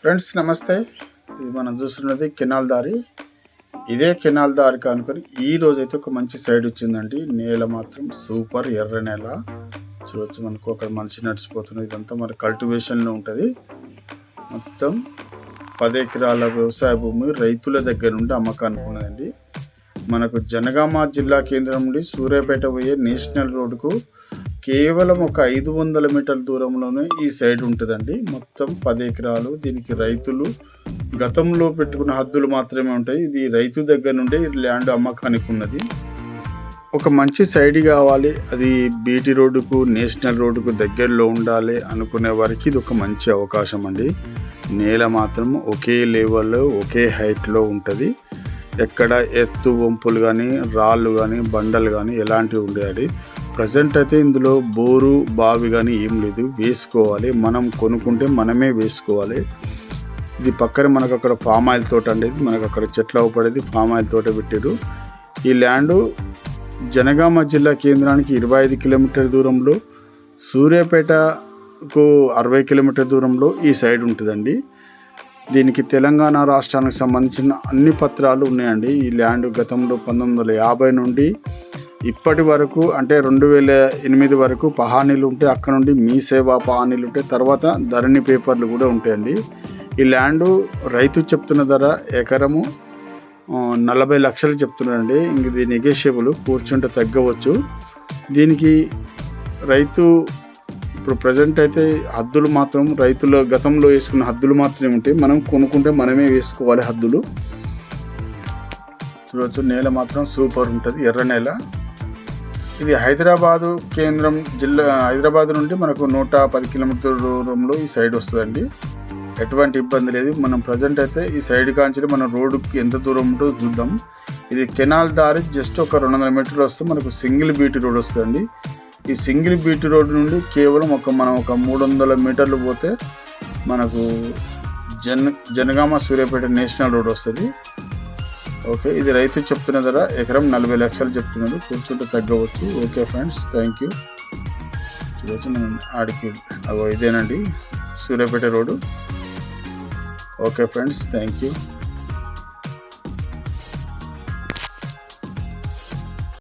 Friends నమస్తే. ఇది మనం చూస్తున్నది కెనాల్ దారి. ఇదే కెనాల్ దారి కానుకొని ఈ రోజు అయితే ఒక మంచి సైడ్ వచ్చిందండి. నేల మాత్రం సూపర్ ఎర్ర నేల. చూడొచ్చు మనకు అక్కడ మనిషి నడిచిపోతున్నది ఇదంతా మన కల్టివేషన్లో ఉంటుంది. మొత్తం పది ఎకరాల వ్యవసాయ భూమి రైతుల దగ్గర నుండి అమ్మకానికి ఉన్నదండి. మనకు జనగామ జిల్లా కేంద్రం నుండి సూర్యాపేట పోయే నేషనల్ రోడ్డుకు కేవలం ఒక ఐదు వందల మీటర్ల దూరంలోనే ఈ సైడ్ ఉంటుందండి. మొత్తం పది ఎకరాలు. దీనికి రైతులు గతంలో పెట్టుకున్న హద్దులు మాత్రమే ఉంటాయి. ఇది రైతు దగ్గర నుండి ఇది ల్యాండ్ అమ్మకానికి ఉన్నది. ఒక మంచి సైడ్ కావాలి. అది బీటీ రోడ్డుకు నేషనల్ రోడ్డుకు దగ్గరలో ఉండాలి అనుకునే వారికి ఇది ఒక మంచి అవకాశం అండి. నేల మాత్రం ఒకే లెవెల్లో ఒకే హైట్లో ఉంటుంది. ఎక్కడ ఎత్తు వంపులు కానీ రాళ్ళు కానీ బండలు కానీ ఎలాంటివి ఉండేది ప్రజెంట్ అయితే ఇందులో బోరు బావి కానీ ఏం లేదు. వేసుకోవాలి. మనం కొనుక్కుంటే మనమే వేసుకోవాలి. ఇది పక్కన మనకు అక్కడ ఫామ్ ఆయిల్ తోట అనేది మనకు అక్కడ చెట్లు అవపడేది ఫామ్ ఆయిల్ తోట పెట్టారు ఈ ల్యాండ్ జనగామ జిల్లా కేంద్రానికి ఇరవై ఐదు కిలోమీటర్ దూరంలో సూర్యాపేటకు అరవై కిలోమీటర్ దూరంలో ఈ సైడ్ ఉంటుందండి. దీనికి తెలంగాణ రాష్ట్రానికి సంబంధించిన అన్ని పత్రాలు ఉన్నాయండి. ఈ ల్యాండ్ గతంలో పంతొమ్మిది వందల యాభై నుండి ఇప్పటి వరకు అంటే రెండు వేల ఎనిమిది వరకు పహానీలు ఉంటే అక్కడ నుండి మీ సేవా పహానీలు ఉంటే తర్వాత ధరణి పేపర్లు కూడా ఉంటాయండి. ఈ ల్యాండ్ రైతు చెప్తున్న ధర ఎకరము నలభై లక్షలు చెప్తున్నారండి. ఇంక ఇది నెగోషియబుల్ కూర్చుంటే తగ్గవచ్చు. దీనికి రైతు ఇప్పుడు ప్రజెంట్ అయితే హద్దులు మాత్రం రైతుల గతంలో వేసుకున్న హద్దులు మాత్రమే ఉంటాయి మనం కొనుక్కుంటే మనమే వేసుకోవాలి హద్దులు. చూడవచ్చు నేల మాత్రం సూపర్ ఉంటుంది ఎర్ర నేల. ఇది హైదరాబాదు కేంద్రం జిల్లా హైదరాబాద్ నుండి మనకు నూట పది కిలోమీటర్ దూరంలో ఈ సైడ్ వస్తుందండి. ఎటువంటి ఇబ్బంది లేదు. మనం ప్రజెంట్ అయితే ఈ సైడ్ కాంచి మన రోడ్డుకి ఎంత దూరం ఉంటుందో చూద్దాం. ఇది కెనాల్ దారి జస్ట్ ఒక రెండు వందల మీటర్లు వస్తే మనకు సింగిల్ బీటీ రోడ్ వస్తుందండి. ఈ సింగిల్ బీటీ రోడ్ నుండి కేవలం ఒక మనం ఒక మూడు వందల మీటర్లు పోతే మనకు జన్ జనగామ సూర్యాపేట నేషనల్ రోడ్ వస్తుంది. ఓకే ఇది రైతు చెప్తున్న ధర ఎకరం నలభై లక్షలు చెప్తున్నాడు. కూర్చుంటే తగ్గవచ్చు. Okay friends thank you. చూడవచ్చు మనం ఆడికి అగో ఇదేనండి Suryapet road. Okay friends thank you.